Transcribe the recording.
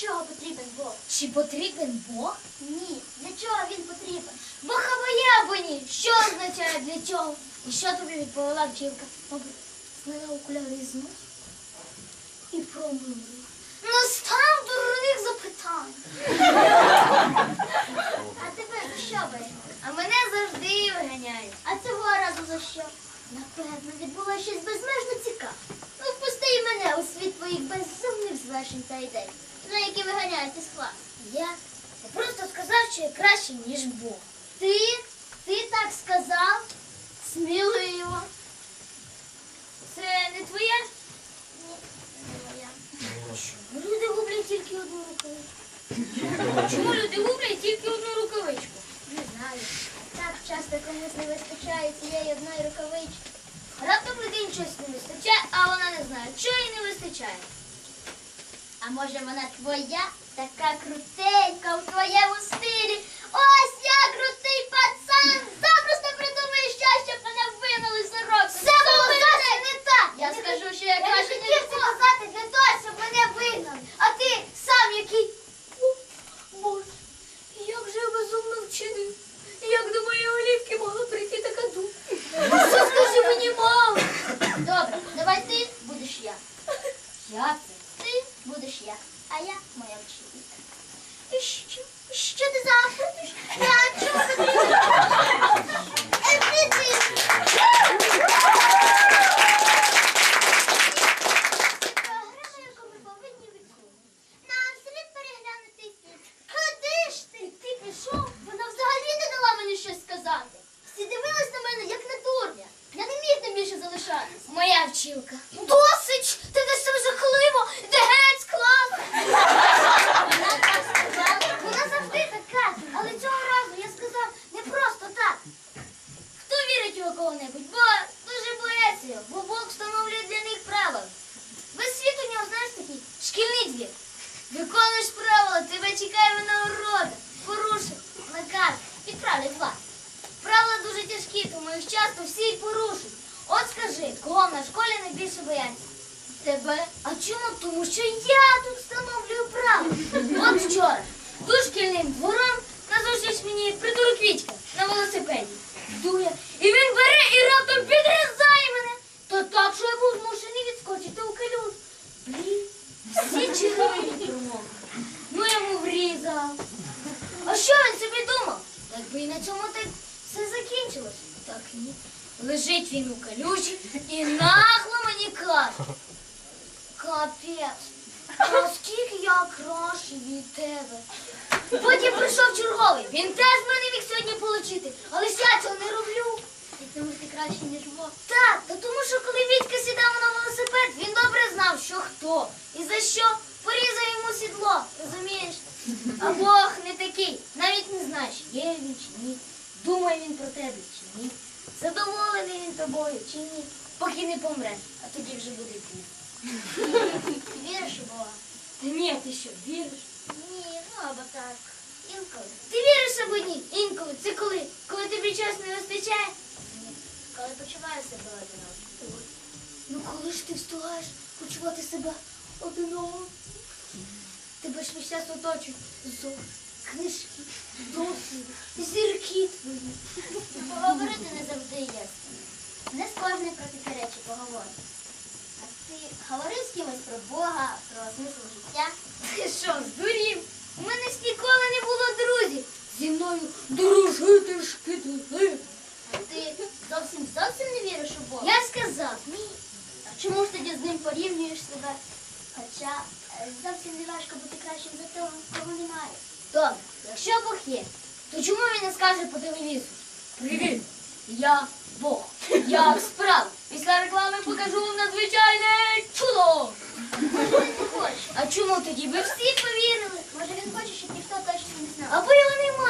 чого потрібен Бог? Чи потрібен Бог? Ні. Для чого він потрібен? Бо ні. Що означає для чого? І що тобі відповіла вчинка? Мабуть, зняла окуляри носа і промовила. Настав дурних запитань. А тебе за що бере? А мене завжди виганяють. А цього разу за що? Напевно, відбулося щось безмежно цікаве. Ну, впусти й мене у світ твоїх та ідей, на які виганяють із класу. Я? Я просто сказав, що я краще, ніж Бог. Ти? Ти так сказав? Сміливо. Це не твоє? Ні, не моя. Люди гублять тільки одну рукавичку. Чому люди гублять тільки одну рукавичку? Не знаю. Так часто комусь не вистачає цієї одної рукавички. Раптом людині щось не вистачає, а вона не знає, чого їй не вистачає. А може вона твоя? Така крутенька у твоєму стилі. Ось я крутий пацан! Запросто придумаю що, щоб мене винули з уроку. Це було зовсім не так! Я скажу, що я Я не хотів це казати для того, щоб мене вигнали. А ти сам який. Боже, як же я безумно вчинив. Як до моєї олівки могла прийти така думка? Що скажи мені, мама? Добре, давай ти будеш я. Я це. Будеш я, а я моя вчителька. І що? Що ти завтра? Я чого потрібно? Епіти! Програма, яку ми повинні виконувати. Нам слід переглянути фільм. Куди ж ти? Ти пішов? Вона взагалі не дала мені щось сказати. Всі дивились на мене, як на дурня. Я не міг там більше залишатися. Моя вчилка. Досить! Ти не себе жахливо! Де геть з класу! Вона так сказала. Вона завжди так каже, але цього разу я сказав не просто так. Хто вірить у кого-небудь? Бо дуже бояться його, бо Бог встановлює для них правила. Весь світ у нього, знаєш, такий шкільний двір. Виконуєш правила, тебе чекає винагорода. Порушив, наказ, відправлять вас. Правила дуже тяжкі, часто всі й порушують. От скажи, кого в школі найбільше бояться? Тебе? А чому? Тому що я тут встановлюю правила. От вчора, тут шкільним двором назустріч мені придурок Вітька на велосипеді. Йду я, і він бере і раптом підрізає мене. Та так, що я був змушений відскочити у калюж. Блін, всі червоні промовили. Ну йому врізав. А що він собі думав? Якби і на цьому так все закінчилось. Лежить він у калюжі і нахло мені каже. Капець, наскільки я краще від тебе. Потім прийшов черговий. Він теж мене міг сьогодні получити, але ж я цього не роблю. І тому ти краще, ніж Бог. Так, та тому що коли Вітька сідав на велосипед, він добре знав, що хто і за що порізав йому сідло, розумієш? А Бог не такий, навіть не знаєш, є він чи ні, думає він про тебе задоволений він тобою чи ні, поки не помре, а тоді вже буде пізно. Ти віриш у Бога? Та ні, ти що, віриш? Ні, ну або так. Інколи. Ти віриш або ні? Інколи. Це коли? Коли тобі часу не вистачає? Ні. Коли почуваю себе одиноким. Ну коли ж ти встигаєш почувати себе одиноко? Тебе ж весь час оточують книжки, досвіди, зірки твої. Поговорити не завжди ясно. Не з кожним про такі речі поговорити. А ти говорив з кимось про Бога, про смисл життя? Ти що, здурів? У мене ж ніколи не було друзів. Зі мною дружити шкідливо. А ти зовсім зовсім не віриш у Бога? Я сказав, Ні. А чому ж тоді з ним порівнюєш себе? Хоча е, зовсім не важко бути кращим за того, кого немає. Добре, якщо Бог є, то чому він не скаже по телевізору? Привіт, я Бог. Як справа? Після реклами покажу вам надзвичайне чудо. А чому тоді ви всі повірили? Може він хоче, щоб ніхто точно не знав. Або його немає.